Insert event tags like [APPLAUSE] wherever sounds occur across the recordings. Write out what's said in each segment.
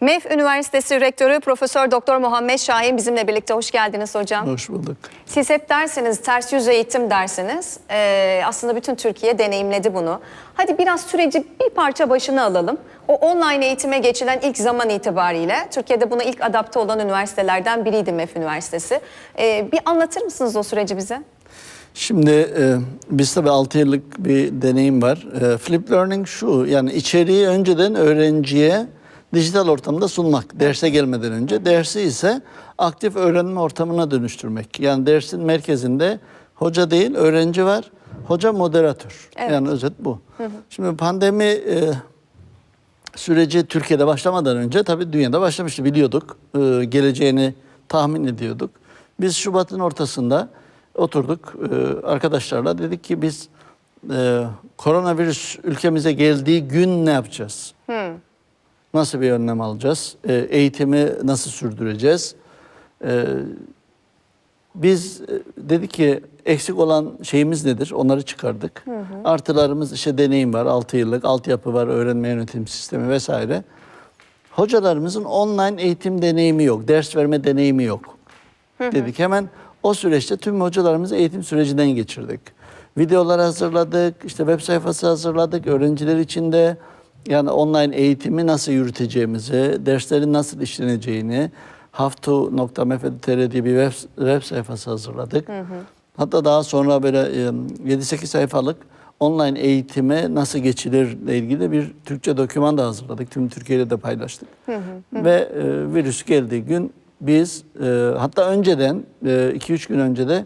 MEF Üniversitesi Rektörü Profesör Doktor Muhammed Şahin bizimle birlikte. Hoş geldiniz hocam. Hoş bulduk. Siz hep dersiniz, ters yüz eğitim dersiniz. Ee, aslında bütün Türkiye deneyimledi bunu. Hadi biraz süreci bir parça başına alalım. O online eğitime geçilen ilk zaman itibariyle Türkiye'de buna ilk adapte olan üniversitelerden biriydi MEF Üniversitesi. Ee, bir anlatır mısınız o süreci bize? Şimdi e, biz tabii 6 yıllık bir deneyim var. E, flip learning şu, yani içeriği önceden öğrenciye dijital ortamda sunmak, derse gelmeden önce. Dersi ise aktif öğrenme ortamına dönüştürmek. Yani dersin merkezinde hoca değil, öğrenci var. Hoca moderatör. Evet. Yani özet bu. Şimdi pandemi e, süreci Türkiye'de başlamadan önce tabii dünyada başlamıştı biliyorduk. Ee, geleceğini tahmin ediyorduk. Biz Şubat'ın ortasında oturduk e, arkadaşlarla dedik ki biz e, koronavirüs ülkemize geldiği gün ne yapacağız? Nasıl bir önlem alacağız? E, eğitimi nasıl sürdüreceğiz? E, biz dedik ki eksik olan şeyimiz nedir? Onları çıkardık. Artılarımız işte deneyim var, 6 yıllık altyapı var, öğrenme yönetim sistemi vesaire. Hocalarımızın online eğitim deneyimi yok, ders verme deneyimi yok. Dedik hemen o süreçte tüm hocalarımızı eğitim sürecinden geçirdik. Videolar hazırladık, işte web sayfası hazırladık, öğrenciler için de yani online eğitimi nasıl yürüteceğimizi, derslerin nasıl işleneceğini, haftu.mefed.tr diye bir web, web sayfası hazırladık. Hatta daha sonra böyle e, 7-8 sayfalık online eğitime nasıl geçilirle ilgili bir Türkçe doküman da hazırladık. Tüm Türkiye'yle de paylaştık. Ve e, virüs geldiği gün biz e, hatta önceden 2-3 gün önce de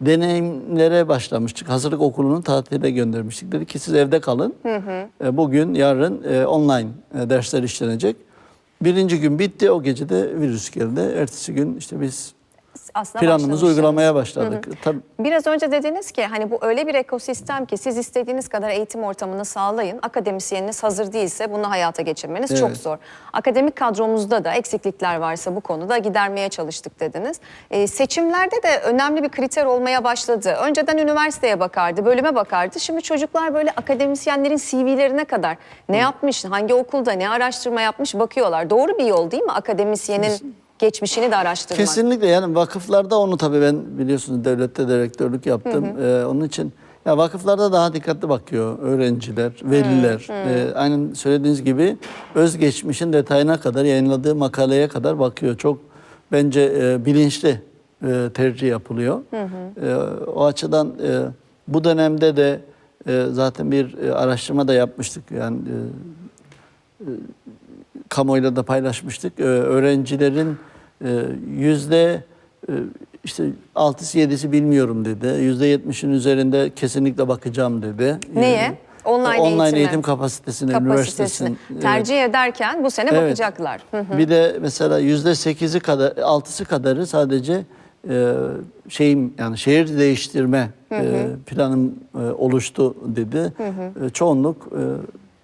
deneyimlere başlamıştık. Hazırlık okulunun tatile göndermiştik. Dedik ki siz evde kalın. E, bugün, yarın e, online e, dersler işlenecek. Birinci gün bitti. O gece de virüs geldi. Ertesi gün işte biz Aslında planımızı uygulamaya başladık. Tabii Biraz önce dediniz ki hani bu öyle bir ekosistem ki siz istediğiniz kadar eğitim ortamını sağlayın. Akademisyeniniz hazır değilse bunu hayata geçirmeniz çok Evet. zor. Akademik kadromuzda da eksiklikler varsa bu konuda gidermeye çalıştık dediniz. Ee, seçimlerde de önemli bir kriter olmaya başladı. Önceden üniversiteye bakardı, bölüme bakardı. Şimdi çocuklar böyle akademisyenlerin CV'lerine kadar ne yapmış, hangi okulda ne araştırma yapmış bakıyorlar. Doğru bir yol değil mi akademisyenin geçmişini de araştırmak? Kesinlikle yani vakıflarda onu tabii ben biliyorsunuz devlette direktörlük yaptım. Ee, onun için ya vakıflarda daha dikkatli bakıyor öğrenciler, veliler. Ee, aynen söylediğiniz gibi özgeçmişin detayına kadar yayınladığı makaleye kadar bakıyor. Çok bence e, bilinçli e, tercih yapılıyor. E, o açıdan e, bu dönemde de e, zaten bir e, araştırma da yapmıştık. Yani e, kamuoyuyla da paylaşmıştık. Ee, öğrencilerin e, yüzde e, işte altısı yedisi bilmiyorum dedi. Yüzde yetmişin üzerinde kesinlikle bakacağım dedi. Neye? Online online eğitime. eğitim kapasitesine, kapasitesini üniversitesin. tercih ederken bu sene Evet. bakacaklar. Hı hı. Bir de mesela yüzde sekizi kadar, altısı kadarı sadece e, şeyim yani şehir değiştirme e, planım e, oluştu dedi. E, çoğunluk e,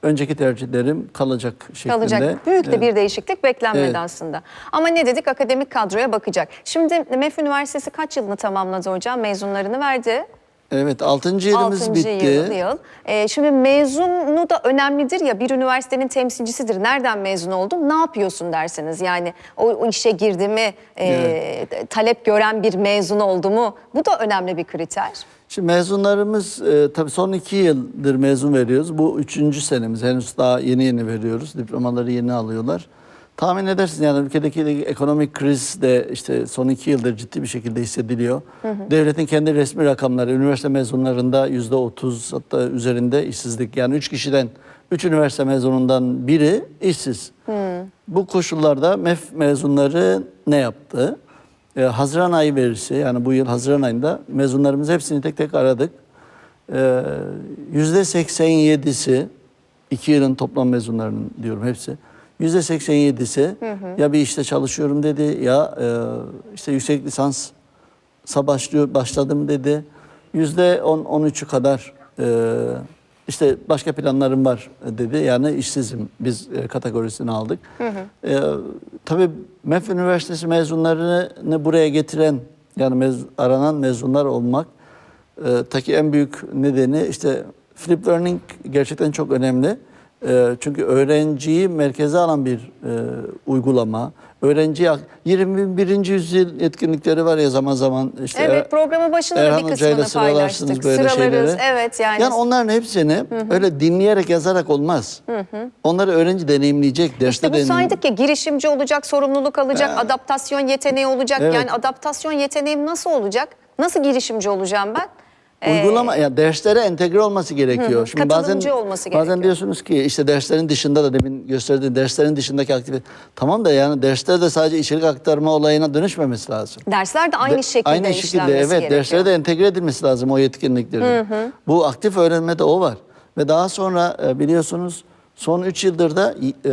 önceki tercihlerim kalacak şeklinde. kalacak. Büyük de Evet. bir değişiklik beklenmedi Evet. aslında. Ama ne dedik? Akademik kadroya bakacak. Şimdi MEF Üniversitesi kaç yılını tamamladı hocam? Mezunlarını verdi. Evet 6. yılımız 6. bitti. yıl. yıl. Ee, şimdi mezunu da önemlidir ya bir üniversitenin temsilcisidir. Nereden mezun oldun? Ne yapıyorsun derseniz. Yani o, o işe girdi mi? e, talep gören bir mezun oldu mu? Bu da önemli bir kriter. Şimdi mezunlarımız e, tabii son iki yıldır mezun veriyoruz. Bu üçüncü senemiz. Henüz daha yeni yeni veriyoruz. Diplomaları yeni alıyorlar. Tahmin edersiniz yani ülkedeki ekonomik kriz de işte son iki yıldır ciddi bir şekilde hissediliyor. Devletin kendi resmi rakamları üniversite mezunlarında yüzde otuz hatta üzerinde işsizlik. Yani üç kişiden, üç üniversite mezunundan biri işsiz. Bu koşullarda MEF mezunları ne yaptı? Ee, Haziran ayı verisi yani bu yıl Haziran ayında mezunlarımız hepsini tek tek aradık. Ee, Yüzde 87'si iki yılın toplam mezunlarının diyorum hepsi. Yüzde 87'si ya bir işte çalışıyorum dedi ya e, işte yüksek lisans başlıyor başladım dedi. Yüzde 10 13'ü kadar e, işte başka planlarım var dedi. Yani işsizim biz e, kategorisini aldık. E, tabii MEF Üniversitesi mezunlarını buraya getiren yani mez- aranan mezunlar olmak e, taki en büyük nedeni işte flip learning gerçekten çok önemli. E, çünkü öğrenciyi merkeze alan bir e, uygulama. Öğrenciye 21. yüzyıl etkinlikleri var ya zaman zaman işte Evet programın başında da Erhan bir Hoca'yla kısmını sıralarsınız paylaştık. böyle Sıralarız şeyleri. evet yani. Yani onların hepsini öyle dinleyerek yazarak olmaz. Onları öğrenci deneyimleyecek, derste İşte bu deneyim. saydık ya girişimci olacak, sorumluluk alacak, adaptasyon yeteneği olacak. Evet. Yani adaptasyon yeteneğim nasıl olacak? Nasıl girişimci olacağım ben? Ee, Uygulama ya derslere entegre olması gerekiyor. Şimdi katılımcı bazen olması bazen gerekiyor. diyorsunuz ki işte derslerin dışında da demin gösterdiğim derslerin dışındaki aktivite. Tamam da yani dersler de sadece içerik aktarma olayına dönüşmemesi lazım. Dersler de aynı De- şekilde aynı şekilde evet gerekiyor. derslere de entegre edilmesi lazım o yetkinliklerin. Bu aktif öğrenmede o var. Ve daha sonra e, biliyorsunuz son 3 yıldır da e,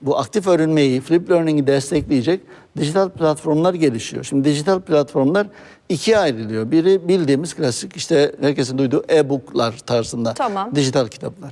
bu aktif öğrenmeyi, flip learning'i destekleyecek dijital platformlar gelişiyor. Şimdi dijital platformlar ikiye ayrılıyor. Biri bildiğimiz klasik işte herkesin duyduğu e-booklar tarzında Tamam. dijital kitaplar.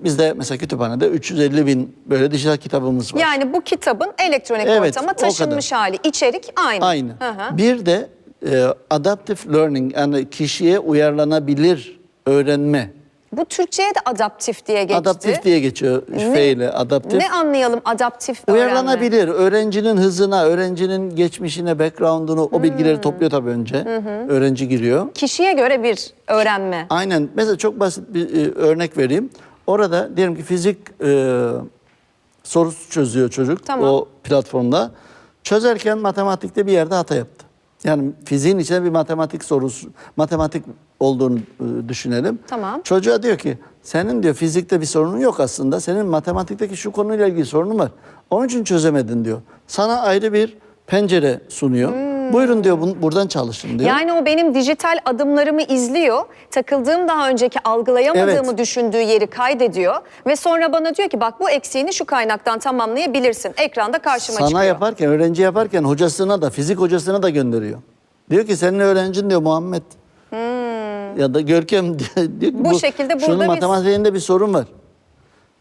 Bizde mesela kütüphanede 350 bin böyle dijital kitabımız var. Yani bu kitabın elektronik Evet, ortama taşınmış hali. İçerik aynı. Aynı. Hı hı. Bir de e, adaptive learning yani kişiye uyarlanabilir öğrenme. Bu Türkçe'ye de adaptif diye geçti. Adaptif diye geçiyor ile adaptif. Ne anlayalım adaptif öğrenme? Uyarlanabilir. Öğrencinin hızına, öğrencinin geçmişine, background'unu o Hmm. bilgileri topluyor tabii önce. Öğrenci giriyor. Kişiye göre bir öğrenme. Aynen. Mesela çok basit bir e, örnek vereyim. Orada diyelim ki fizik e, sorusu çözüyor çocuk Tamam. o platformda. Çözerken matematikte bir yerde hata yaptı. Yani fiziğin içinde bir matematik sorusu, matematik olduğunu e, düşünelim. Tamam. Çocuğa diyor ki senin diyor fizikte bir sorunun yok aslında. Senin matematikteki şu konuyla ilgili sorunun var. Onun için çözemedin diyor. Sana ayrı bir pencere sunuyor. Buyurun diyor bun- buradan çalışın diyor. Yani o benim dijital adımlarımı izliyor. Takıldığım daha önceki algılayamadığımı Evet. düşündüğü yeri kaydediyor. Ve sonra bana diyor ki bak bu eksiğini şu kaynaktan tamamlayabilirsin. Ekranda karşıma Sana çıkıyor. yaparken, öğrenci yaparken hocasına da, fizik hocasına da gönderiyor. Diyor ki senin öğrencin diyor Muhammed. Ya da Görkem [LAUGHS] diyor ki Hmm. Bu şekilde şunun burada biz- matematiğinde bir sorun var.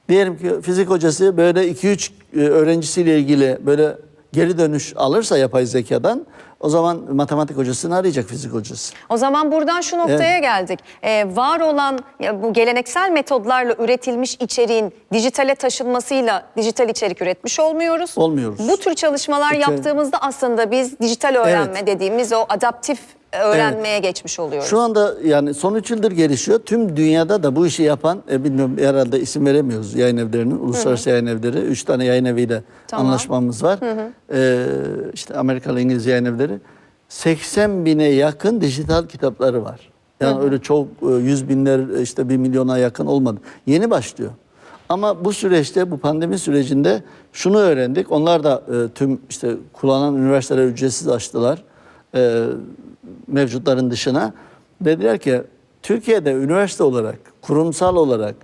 Diyelim ki fizik hocası böyle 2-3 e, öğrencisiyle ilgili böyle geri dönüş alırsa yapay zekadan o zaman matematik hocasını arayacak fizik hocası. O zaman buradan şu noktaya Evet. geldik. Ee, var olan ya bu geleneksel metodlarla üretilmiş içeriğin dijitale taşınmasıyla dijital içerik üretmiş olmuyoruz. Olmuyoruz. Bu tür çalışmalar İçerik- yaptığımızda aslında biz dijital öğrenme dediğimiz o adaptif öğrenmeye geçmiş oluyoruz. Şu anda yani son 3 yıldır gelişiyor. Tüm dünyada da bu işi yapan, e, bilmiyorum herhalde isim veremiyoruz yayın evlerinin. Uluslararası yayın evleri. 3 tane yayın eviyle Tamam. anlaşmamız var. Ee, işte Amerikalı İngiliz yayın evleri. 80 bine yakın dijital kitapları var. Yani öyle çok e, yüz binler işte bir milyona yakın olmadı. Yeni başlıyor. Ama bu süreçte bu pandemi sürecinde şunu öğrendik. Onlar da e, tüm işte kullanan üniversiteler ücretsiz açtılar. E, mevcutların dışına. Dediler ki Türkiye'de üniversite olarak, kurumsal olarak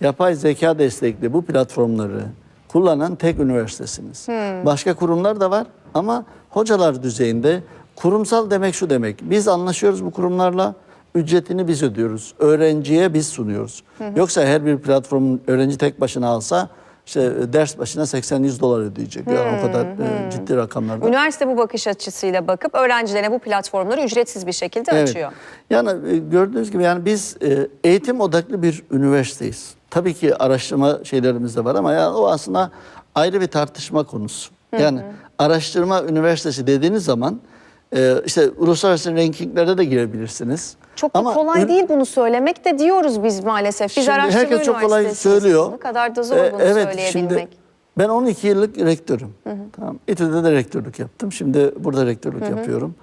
yapay zeka destekli bu platformları kullanan tek üniversitesiniz. Başka kurumlar da var ama hocalar düzeyinde kurumsal demek şu demek. Biz anlaşıyoruz bu kurumlarla. Ücretini biz ödüyoruz. Öğrenciye biz sunuyoruz. Yoksa her bir platformun öğrenci tek başına alsa işte ders başına 80-100 dolar ödeyecek. Yani o kadar e, ciddi rakamlar. Üniversite bu bakış açısıyla bakıp öğrencilerine bu platformları ücretsiz bir şekilde açıyor. Yani e, gördüğünüz gibi yani biz e, eğitim odaklı bir üniversiteyiz. Tabii ki araştırma şeylerimiz de var ama yani o aslında ayrı bir tartışma konusu. Yani araştırma üniversitesi dediğiniz zaman e, işte uluslararası rankinglerde de girebilirsiniz. Çok Ama kolay değil bunu söylemek de diyoruz biz maalesef. Biz Şimdi araştırma herkes çok kolay söylüyor. Ne kadar da zor Ee, bunu evet, söyleyebilmek. Şimdi ben 12 yıllık rektörüm. Tamam. İTÜ'de de rektörlük yaptım. Şimdi burada rektörlük yapıyorum.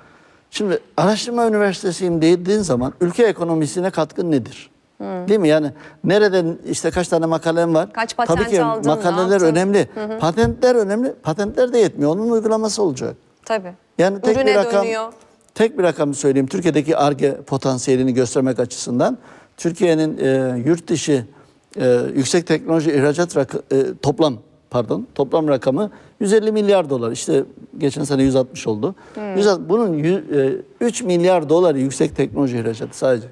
Şimdi araştırma üniversitesiyim dediğin zaman ülke ekonomisine katkın nedir? Değil mi? Yani nereden işte kaç tane makalem var? Kaç patent Tabii ki aldın, makaleler önemli. Patentler önemli. Patentler de yetmiyor. Onun uygulaması olacak. Tabii. Yani tek Ürüne bir rakam dönüyor. Tek bir rakam söyleyeyim. Türkiye'deki ARGE potansiyelini göstermek açısından Türkiye'nin e, yurt dışı e, yüksek teknoloji ihracat rakı, e, toplam pardon toplam rakamı 150 milyar dolar. İşte geçen sene 160 oldu. Hmm. 160 bunun yü- e, 3 milyar doları yüksek teknoloji ihracatı sadece.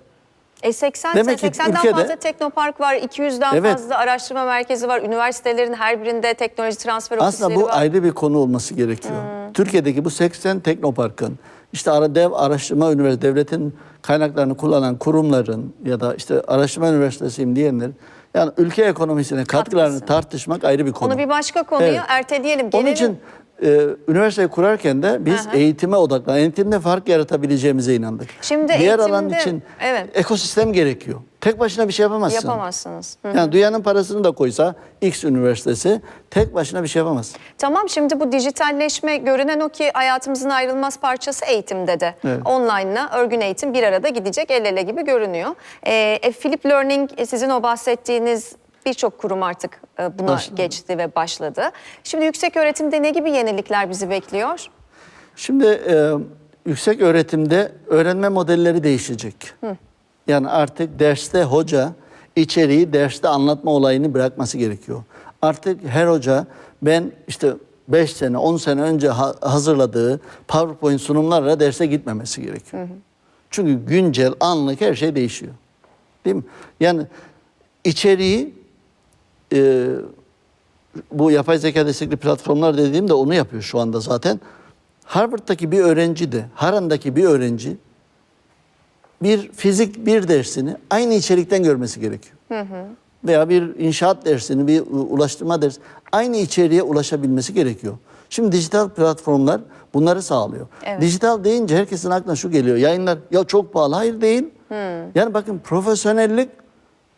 E 80 Demek ki 80'den ülkede- fazla teknopark var, 200'den Evet. fazla araştırma merkezi var. Üniversitelerin her birinde teknoloji transfer ofisleri Aslında bu var. ayrı bir konu olması gerekiyor. Türkiye'deki bu 80 teknoparkın, işte ara dev araştırma üniversitesi, devletin kaynaklarını kullanan kurumların ya da işte araştırma üniversitesiyim diyenler yani ülke ekonomisine katkılarını Katkısı. tartışmak ayrı bir konu. Onu bir başka konuyu Evet. erteleyelim. Onun Gelelim. için e, üniversiteyi kurarken de biz Aha. eğitime odaklan, eğitimde fark yaratabileceğimize inandık. Şimdi Diğer alan eğitimde- için evet. ekosistem gerekiyor. Tek başına bir şey yapamazsın. Yapamazsınız. Hı. Yani dünyanın parasını da koysa X üniversitesi tek başına bir şey yapamaz. Tamam şimdi bu dijitalleşme görünen o ki hayatımızın ayrılmaz parçası eğitimde de. Evet. Online'la örgün eğitim bir arada gidecek el ele gibi görünüyor. Ee, e, Flip Learning e, sizin o bahsettiğiniz birçok kurum artık e, buna Başladı. geçti ve başladı. Şimdi yüksek öğretimde ne gibi yenilikler bizi bekliyor? Şimdi e, yüksek öğretimde öğrenme modelleri değişecek. Yani artık derste hoca içeriği derste anlatma olayını bırakması gerekiyor. Artık her hoca ben işte 5 sene 10 sene önce ha- hazırladığı PowerPoint sunumlarla derse gitmemesi gerekiyor. Çünkü güncel anlık her şey değişiyor. Değil mi? Yani içeriği e, bu yapay zeka destekli platformlar dediğimde onu yapıyor şu anda zaten. Harvard'daki bir öğrenci de, Harran'daki bir öğrenci bir fizik bir dersini aynı içerikten görmesi gerekiyor. Veya bir inşaat dersini, bir ulaştırma dersi aynı içeriğe ulaşabilmesi gerekiyor. Şimdi dijital platformlar bunları sağlıyor. Evet. Dijital deyince herkesin aklına şu geliyor. Yayınlar ya çok pahalı. Hayır değil. Yani bakın profesyonellik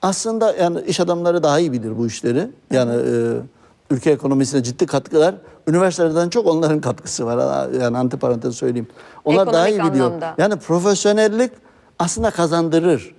aslında yani iş adamları daha iyi bilir bu işleri. Yani e, ülke ekonomisine ciddi katkılar üniversitelerden çok onların katkısı var. Yani antiparantez söyleyeyim. Onlar daha iyi Ekonomik biliyor. anlamda. Yani profesyonellik aslında kazandırır.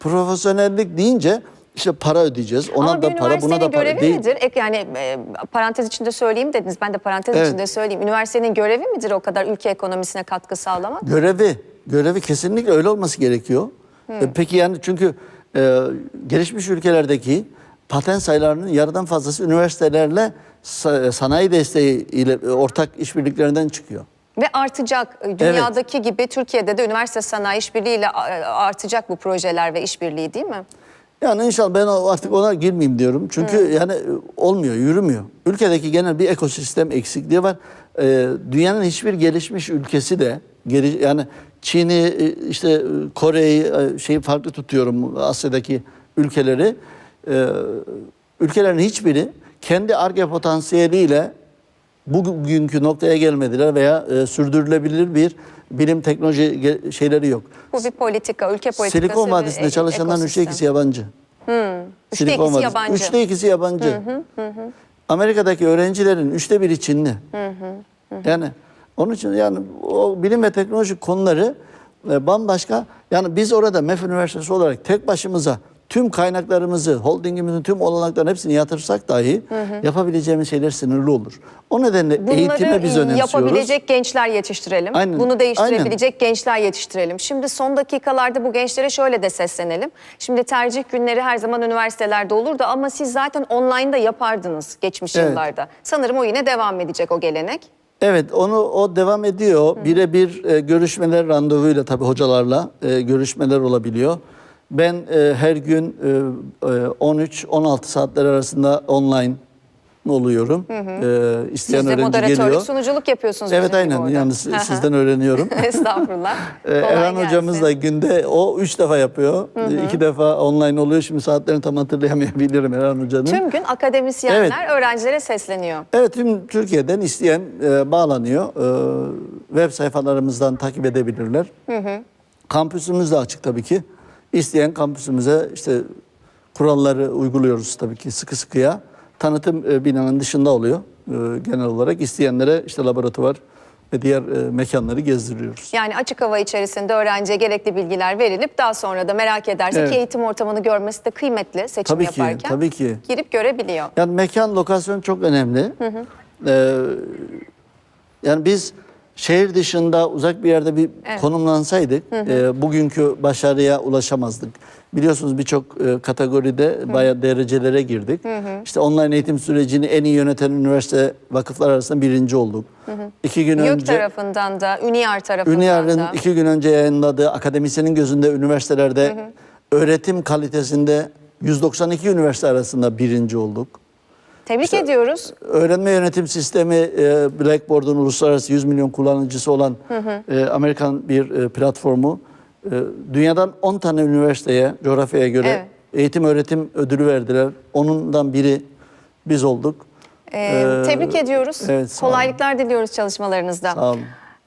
Profesyonellik deyince işte para ödeyeceğiz. Ona Ama da para, buna da para görevi değil. midir? Ek yani e, parantez içinde söyleyeyim dediniz. Ben de parantez Evet. içinde söyleyeyim. Üniversitenin görevi midir o kadar ülke ekonomisine katkı sağlamak? Görevi, görevi kesinlikle öyle olması gerekiyor. E, Peki yani çünkü e, gelişmiş ülkelerdeki patent sayılarının yarıdan fazlası üniversitelerle sa- sanayi desteği ile e, ortak işbirliklerinden çıkıyor. Ve artacak. E, Dünyadaki gibi Türkiye'de de üniversite sanayi işbirliğiyle e, artacak bu projeler ve işbirliği değil mi? Yani inşallah ben artık ona girmeyeyim diyorum. Çünkü yani e, olmuyor, yürümüyor. Ülkedeki genel bir ekosistem eksikliği var. Ee, dünyanın hiçbir gelişmiş ülkesi de geri, yani Çin'i, e, işte e, Kore'yi e, şeyi farklı tutuyorum Asya'daki ülkeleri. Ülkelerin hiçbiri kendi arge potansiyeliyle bugünkü noktaya gelmediler veya e, sürdürülebilir bir bilim teknoloji şeyleri yok. Bu bir politika, ülke politikası. Silikon Vadisi'nde çalışanların üçte ekosistem. ikisi yabancı. Üçte Silikon ikisi yabancı. Üçte ikisi yabancı. Amerika'daki öğrencilerin üçte biri Çinli. Yani onun için yani o bilim ve teknoloji konuları e, bambaşka. Yani biz orada MEF Üniversitesi olarak tek başımıza tüm kaynaklarımızı, holdingimizin tüm olanaklarını hepsini yatırsak dahi yapabileceğimiz şeyler sınırlı olur. O nedenle eğitime biz Bunları önemsiyoruz. yapabilecek gençler yetiştirelim. Aynen, Bunu değiştirebilecek gençler yetiştirelim. Şimdi son dakikalarda bu gençlere şöyle de seslenelim. Şimdi tercih günleri her zaman üniversitelerde olurdu ama siz zaten online'da yapardınız geçmiş Evet. yıllarda. Sanırım o yine devam edecek o gelenek. Evet onu o devam ediyor. Birebir e, görüşmeler randevuyla tabii hocalarla e, görüşmeler olabiliyor. Ben e, her gün e, e, 13-16 saatler arasında online oluyorum. E, isteyen Siz de öğrenci moderatörlük, geliyor. sunuculuk yapıyorsunuz. Evet aynen orada. yalnız Hı hı. sizden öğreniyorum. [LAUGHS] [LAUGHS] Estağfurullah. Ee, gelsin. hocamız da günde o üç defa yapıyor. İki defa online oluyor. Şimdi saatlerini tam hatırlayamayabilirim Erhan hocanın. Tüm gün akademisyenler Evet. öğrencilere sesleniyor. Evet tüm Türkiye'den isteyen e, bağlanıyor. E, web sayfalarımızdan takip edebilirler. Kampüsümüz de açık tabii ki. İsteyen kampüsümüze işte kuralları uyguluyoruz tabii ki sıkı sıkıya. Tanıtım e, binanın dışında oluyor e, genel olarak. İsteyenlere işte laboratuvar ve diğer e, mekanları gezdiriyoruz. Yani açık hava içerisinde öğrenciye gerekli bilgiler verilip daha sonra da merak ederse Evet. ki eğitim ortamını görmesi de kıymetli seçim Tabii ki, yaparken. tabii ki. Girip görebiliyor. Yani mekan, lokasyon çok önemli. Ee, yani biz şehir dışında uzak bir yerde bir Evet. konumlansaydık e, bugünkü başarıya ulaşamazdık. Biliyorsunuz birçok e, kategoride bayağı derecelere girdik. İşte online eğitim sürecini en iyi yöneten üniversite vakıflar arasında birinci olduk. İki gün YÖK önce tarafından da, Üniyer tarafından Üniar'ın da. iki gün önce yayınladığı akademisyenin gözünde üniversitelerde öğretim kalitesinde 192 üniversite arasında birinci olduk. Tebrik İşte ediyoruz. Öğrenme yönetim sistemi e, Blackboard'un uluslararası 100 milyon kullanıcısı olan e, Amerikan bir e, platformu. E, dünyadan 10 tane üniversiteye, coğrafyaya göre Evet. eğitim öğretim ödülü verdiler. Onundan biri biz olduk. Ee, Ee, tebrik ediyoruz. evet. Kolaylıklar diliyoruz çalışmalarınızda. Sağ olun.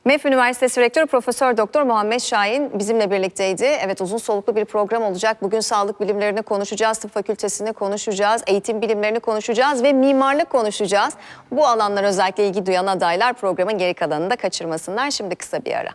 MEF Üniversitesi Rektörü Profesör Doktor Muhammed Şahin bizimle birlikteydi. Evet uzun soluklu bir program olacak. Bugün sağlık bilimlerini konuşacağız, tıp fakültesini konuşacağız, eğitim bilimlerini konuşacağız ve mimarlık konuşacağız. Bu alanlar özellikle ilgi duyan adaylar programın geri kalanını da kaçırmasınlar. Şimdi kısa bir ara.